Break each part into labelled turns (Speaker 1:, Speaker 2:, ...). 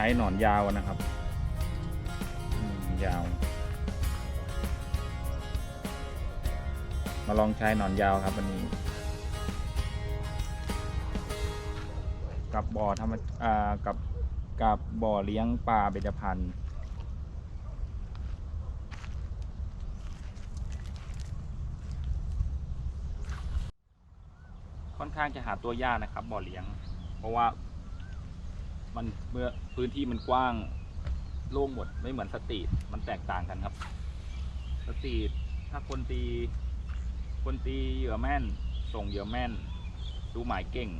Speaker 1: ช้หนอนยาวนะครับยาว มาลองใช้หนอนยาวครับวันนี้ กับบ่อธรรมอ่ากับกับบ่อเลี้ยงปลาเบญจพรรณค่อนข้างจะหาตัวยากนะครับบ่อเลี้ยง เพราะว่า มันเมื่อพื้นที่มันกว้างโล่งหมดไม่เหมือนสตรีทมันแตกต่างกันครับ สตรีทถ้าคนตี คนตีเหยื่อแม่น ส่งเหยื่อแม่น ดูหมายเก่ง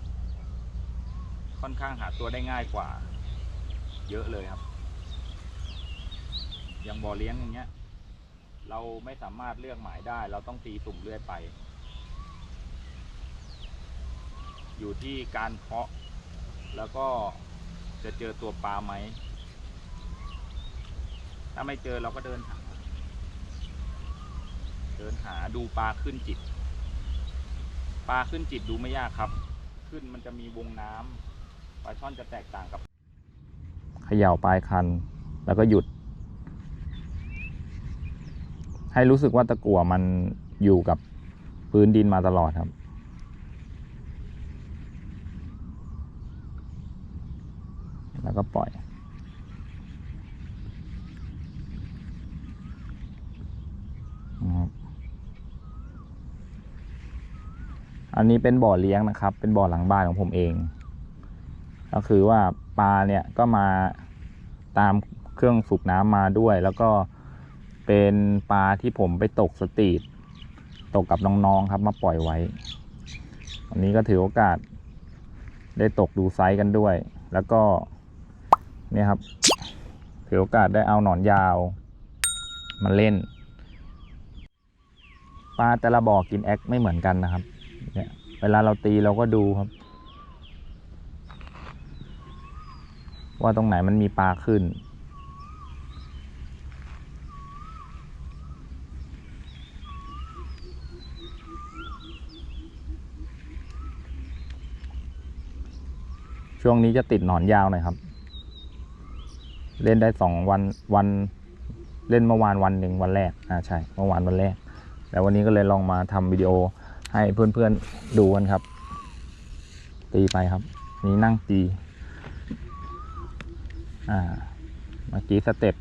Speaker 1: ค่อนข้างหาตัวได้ง่ายกว่า เยอะเลยครับอย่างบ่อเลี้ยงอย่างเงี้ย เราไม่สามารถเลือกหมายได้ เราต้องตีสุ่มเรื่อยไป อยู่ที่การเพาะแล้วก็ จะเจอตัวปลาไหม ถ้าไม่เจอเราก็เดินหา เดินหาดูปลาขึ้นจิต ปลาขึ้นจิตดูไม่ยากครับ ขึ้นมันจะมีวงน้ำปลาช่อนจะแตกต่างกับเขย่าปลายคัน แล้วก็หยุด ให้รู้สึกว่าตะกั่วมันอยู่กับพื้นดินมาตลอดครับ แล้วก็ปล่อยนะครับอันนี้เป็นบ่อเลี้ยงนะครับ เป็นบ่อหลังบ้านของผมเอง ก็คือว่าปลาเนี่ยก็มาตามเครื่องสูบน้ำมาด้วย แล้วก็เป็นปลาที่ผมไปตกสตรีทตกกับน้องๆครับมาปล่อยไว้ วันนี้ก็ถือโอกาสได้ตกดูไซส์กันด้วย แล้วก็ เนี่ยครับถือโอกาสได้เอาหนอนยาว มาเล่นปลาแต่ละบ่อกินแอคไม่เหมือนกันนะครับ เนี่ย เวลาเราตีเราก็ดูครับ ว่าตรงไหนมันมีปลาขึ้นช่วงนี้จะติดหนอนยาวหน่อยครับ เล่นได้สองวันวันเล่นเมื่อวานวันหนึ่งวันแรกอ่าใช่เมื่อวานวันแรกแล้ววันนี้ก็เลยลองมาทำวิดีโอให้เพื่อนๆดูกันครับ ตีไปครับ นี่นั่งตีอ่าเมื่อกี้สเต็ป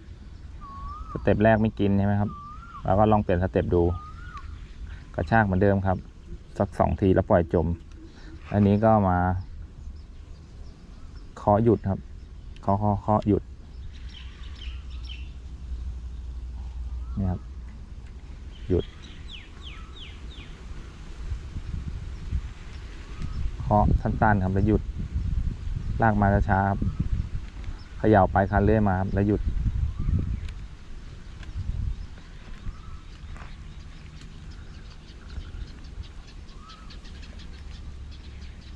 Speaker 1: สเต็ปแรกไม่กินใช่ไหมครับแล้วก็ลองเปลี่ยนสเต็ปดูกระชากเหมือนเดิมครับ สักสองทีแล้วปล่อยจม อันนี้ก็มาเคาะหยุดครับเคาะเคาะเคาะหยุด นี่ครับ หยุดเคาะสั้นๆครับแล้วหยุด ลากมาช้าๆครับเขย่าไปลายคันเรื่อยมาครับแล้วหยุด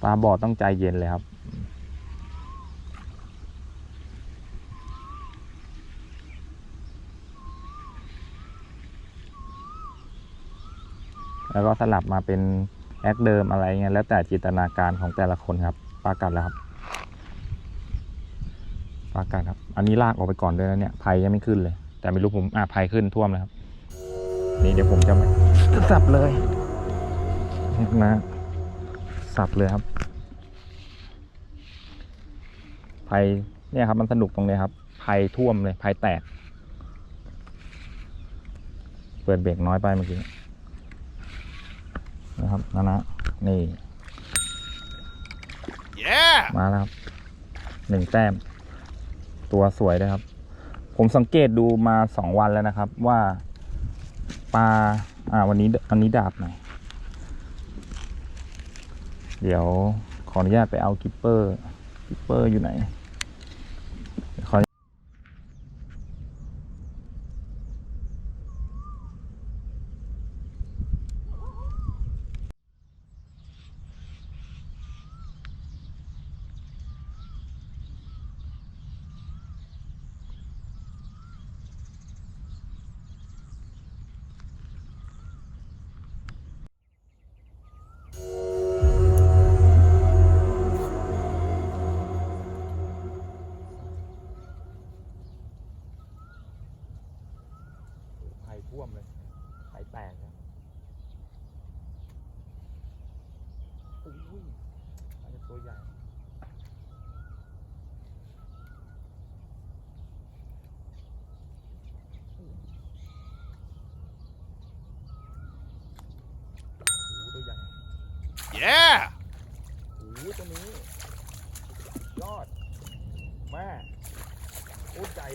Speaker 1: ปลาบ่อต้องใจเย็นเลยครับ แล้วก็สลับมาเป็นแอคเดิมอะไรเงี้ยแล้วแต่จินตนาการของแต่ละคนครับปลากัดแล้วครับปลากัดครับ อันนี้ลากออกไปก่อนด้วยนะเนี่ยภัยยังไม่ขึ้นเลย แต่ไม่รู้ผมอ่าภัยขึ้นท่วมแล้วครับ นี่เดี๋ยวผมจะมาสับเลยนะสับเลยครับภัยเนี่ยครับมันสนุกตรงนี้ครับภัยท่วมเลยภัยแตก เปิดเบรกน้อยไปเมื่อกี้ นะครับนะนะนี่
Speaker 2: Yeah!
Speaker 1: มาแล้วครับหนึ่งแต้ม ตัวสวยเลยครับ ผมสังเกตดูมาสองวันแล้วนะครับ ว่าปลาอ่าวันนี้วันนี้ดาบหน่อยเดี๋ยวขออนุญาตไปเอากิปเปอร์กิปเปอร์อยู่ไหน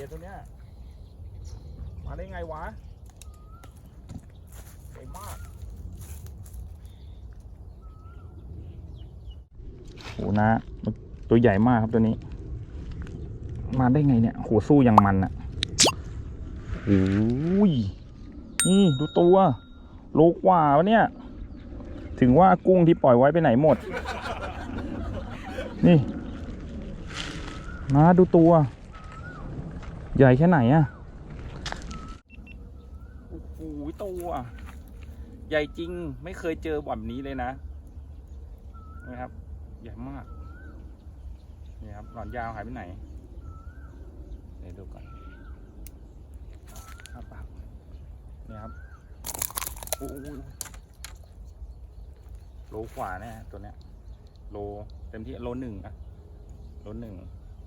Speaker 1: อะตัวเนี้ย มาได้ไงวะใหญ่มากโหนะตัวใหญ่มากครับตัวนี้ มาได้ไงเนี่ยโหสู้อยังมันอะโอ้ยนี่ดูตัวโลกว่าวะเนี่ย ถึงว่ากุ้งที่ปล่อยไว้ไปไหนหมด นี่ มาดูตัว ใหญ่แค่ไหนอะโอ้โหตัวใหญ่จริงไม่เคยเจอแบบนี้เลยนะนะครับ ใหญ่มากนี่ครับหลอนยาวหายไปไหนเดี๋ยวดูก่อนอ้าปากนี่ครับโอ้โหโลกว่าแน่ตัวเนี้ยโลเต็มที่โลหนึ่งอะโลหนึ่ง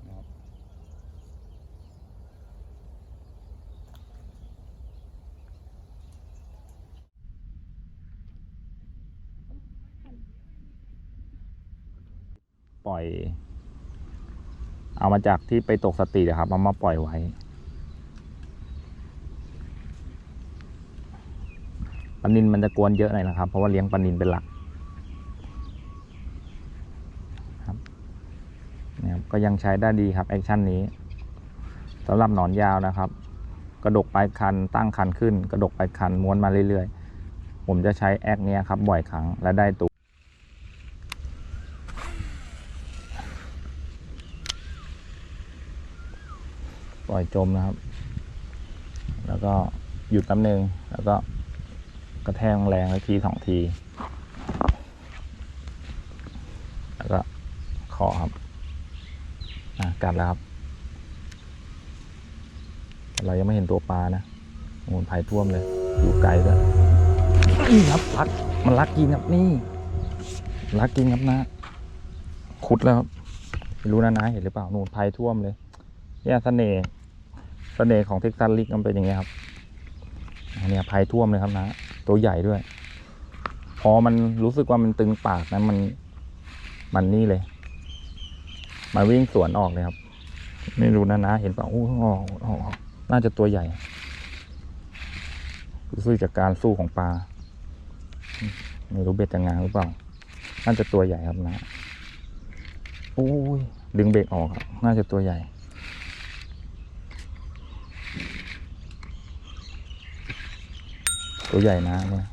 Speaker 1: นะครับ ปล่อย เอามาจากที่ไปตกสตรีทอะครับเอามาปล่อยไว้ ปลานินมันจะกวนเยอะหน่อยนะครับ เพราะว่าเลี้ยงปลานินเป็นหลักนะครับก็ยังใช้ได้ดีครับแอคชั่นนี้สำหรับหนอนยาวนะครับ กระดกปลายคันตั้งคันขึ้น กระดกปลายคันม้วนมาเรื่อยๆ ผมจะใช้แอคเนี้ยครับบ่อยครั้งและได้ตัว ปล่อยจมนะครับ แล้วก็หยุดแป๊บนึง แล้วก็กระแทกแรงทีสองที แล้วก็ขอครับอะกัดแล้วครับ เรายังไม่เห็นตัวปลานะโอ้โหภัยท่วมเลย อยู่ไกลด้วยนี่ครับรักมันรักกินครับนี่รักกินครับนะ ขุดแล้วครับไม่รู้นะนะเห็นหรือเปล่า นูนภัยท่วมเลยเนี่ยเสน่ห์ สน่ห์ของเท็กซัสลิกมันเป็นอย่างเงี้ยครับเนี้ยภัยท่วมเลยครับนะ ตัวใหญ่ด้วย พอมันรู้สึกว่ามันตึงปากนะมัน มันนี่เลยมาวิ่งสวนออกเลยครับ ไม่รู้นะนะ เห็นป่าโอ้โหออกออกน่าจะตัวใหญ่ รู้สึกจากการสู้ของปลา ไม่รู้เบ็ดจะงางหรือเปล่า น่าจะตัวใหญ่ครับนะ โอ้ยดึงเบ็ดออกครับ น่าจะตัวใหญ่ ตัวใหญ่นะเนี่ย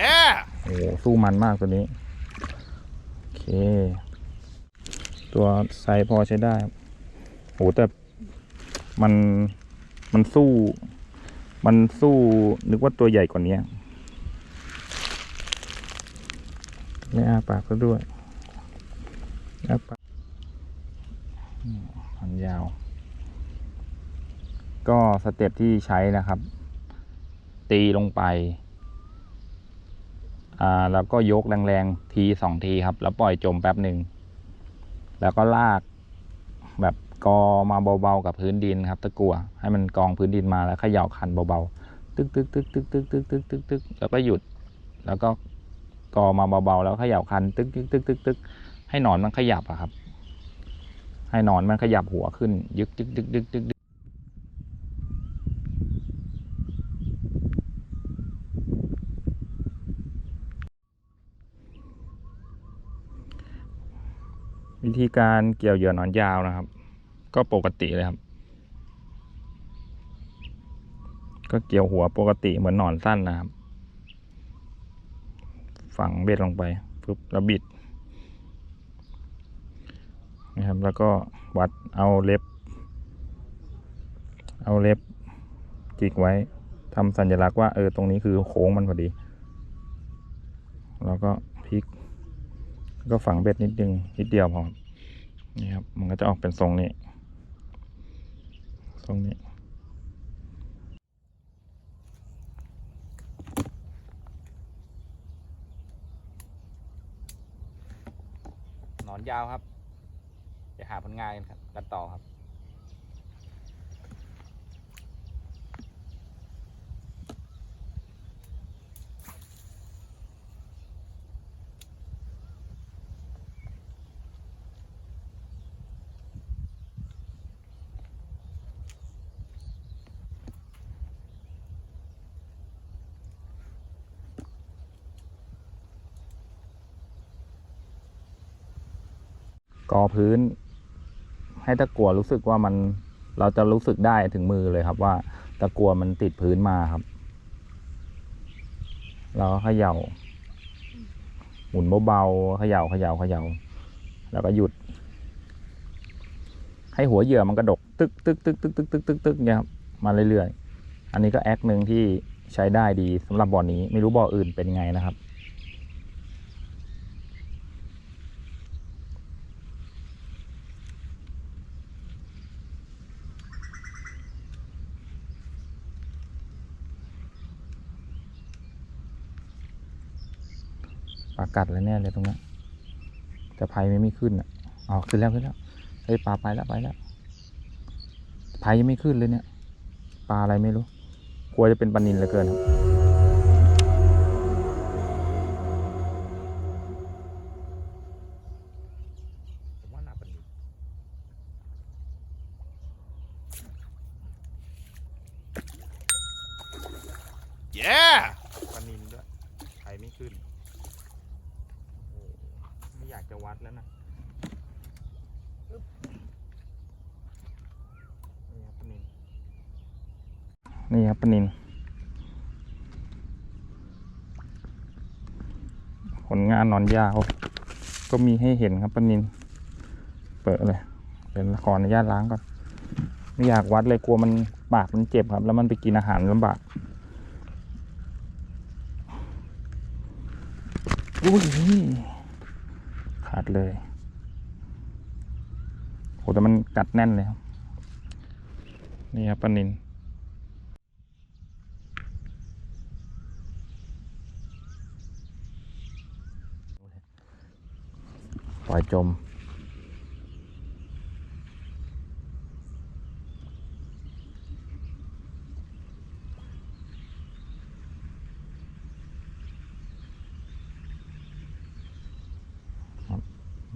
Speaker 2: Yeah!
Speaker 1: โอ้โหสู้มันมากตัวนี้ โอเค ตัวไซส์พอใช้ได้ครับโหแต่มันมันสู้ มันสู้นึกว่าตัวใหญ่กว่านี้ไม่อ้าปากก็ด้วยอ้าปากอืมหันยาว ก็สเต็ปที่ใช้นะครับ ตีลงไป อ่า แล้วก็ยกแรงๆทีสองทีครับ แล้วปล่อยจมแป๊บหนึ่ง แล้วก็ลากแบบกอมาเบาๆกับพื้นดินครับ ตะกัวให้มันกองพื้นดินมาแล้วเขย่าคันเบาๆ ตึกตึกตึกตึกตึกตึกตึกตึกตึกแล้วก็หยุด แล้วก็กอมาเบาๆ แล้วเขย่าคัน ตึกตึกตึกตึกตึกให้หนอนมันขยับอะครับ ให้หนอนมันขยับหัวขึ้น ยึกยึกยึกยึกยึก วิธีการเกี่ยวเหยื่อหนอนยาวนะครับ ก็ปกติเลยครับ ก็เกี่ยวหัวปกติเหมือนหนอนสั้นนะครับ ฝังเบ็ดลงไปปุ๊บแล้วบิดนะครับ แล้วก็วัดเอาเล็บ เอาเล็บจิกไว้ทำสัญลักษณ์ว่าเออตรงนี้คือโค้งมันพอดี แล้วก็พลิกแล้วก็ฝังเบ็ดนิดนึงนิดเดียวพอ นี่ครับ มันก็จะออกเป็นทรงนี้ ทรงนี้ หนอนยาวครับ จะหาผลงานกันครับ กันต่อครับ กอพื้น ให้ตะกัวรู้สึกว่ามันเราจะรู้สึกได้ถึงมือเลยครับ ว่าตะกัวมันติดพื้นมาครับ เราก็เขย่า หมุนเบาๆเขย่าเขย่าเขย่าแล้วก็หยุด ให้หัวเหยื่อมันกระดกตึกตึกตึกตึกตึกตึกตึกตึกเนี่ยครับมาเรื่อยๆ อันนี้ก็แอคหนึ่งที่ใช้ได้ดีสำหรับบ่อนี้ ไม่รู้บ่ออื่นเป็นไงนะครับ กัดแล้วแน่เลยตรงนั้แต่ไพไม่ไม่ขึ้นอะอ๋อขึ้นแล้วขึ้นแล้วเฮ้ยปลาไปแล้วไปแล้วไพยังไม่ขึ้นเลยเนี่ย ปลาอะไรไม่รู้ กลัวจะเป็นปลานินเหลือเกินครับผมว่าน่าปลานิน
Speaker 2: Yeah!
Speaker 1: ปลานินด้วยไพไม่ขึ้นโอ้ไม่อยากจะวัดแล้วนะอึ๊บนี่ครับปลานิน นี่ครับปนินผลงานนอนยาว ก็มีให้เห็นครับปนิน เปิดเลยเป็นขออนุญาตล้างก่อนไม่อยากวัดเลยกลัวมันปากมันเจ็บครับ แล้วมันไปกินอาหารลำบากอุ้ยขาดเลยโหแต่มันกัดแน่นเลยครับ นี่ครับปนิน ปล่อยจม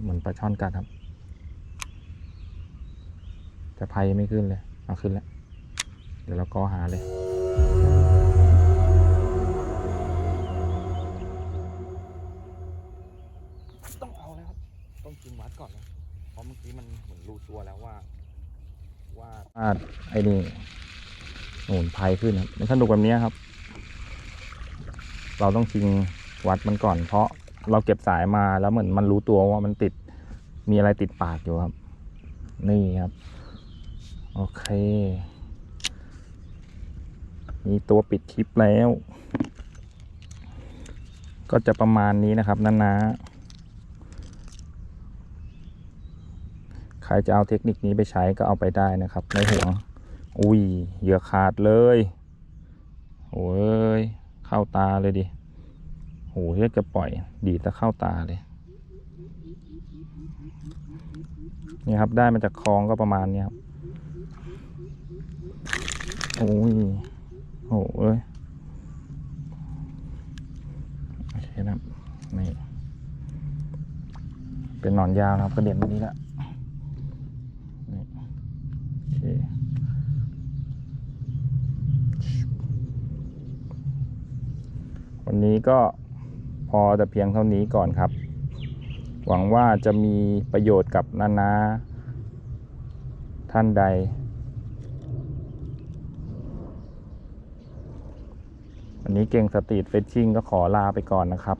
Speaker 1: เหมือนปลาช่อนกัดครับ แต่ไพยังไม่ขึ้นเลย เอาขึ้นแล้ว เดี๋ยวเราก็หาเลย กินวัดก่อนแล้วเพราะเมื่อกี้มันเหมือนรู้ตัวแล้วว่า ว่าว่าไอ้นี่หนุนไพขึ้นครับมันสนุกแบบนี้ครับ เราต้องชิงวัดมันก่อน เพราะเราเก็บสายมาแล้วเหมือนมันรู้ตัวว่ามันติดมีอะไรติดปากอยู่ครับ นี่ครับ โอเค มีตัวปิดคลิปแล้ว ก็จะประมาณนี้นะครับนานาใค รจะเอาเทคนิคนี้ไปใช้ก็เอาไปได้นะครับในห่วง อุ้ยเหยื่อขาดเลยโอ้ยเข้าตาเลยดิโหเรียกจะปล่อย ดีดแต่เข้าตาเลย นี่ครับได้มาจากคลองก็ประมาณนี้ครับโอ้ยโหเอ้ยโอเคนะครับนี่เป็นหนอนยาวนะครับกระเด็นไปนี้ละนี่โอเค วัน นี้ก็พอแต่เพียงเท่านี้ก่อนครับ หวังว่าจะมีประโยชน์กับนานาท่านใด วันนี้เก่งสตรีทเฟชชิ่งก็ขอลาไปก่อนนะครับ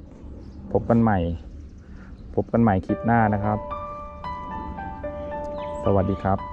Speaker 1: พบกันใหม่ พบกันใหม่คลิปหน้านะครับ สวัสดีครับ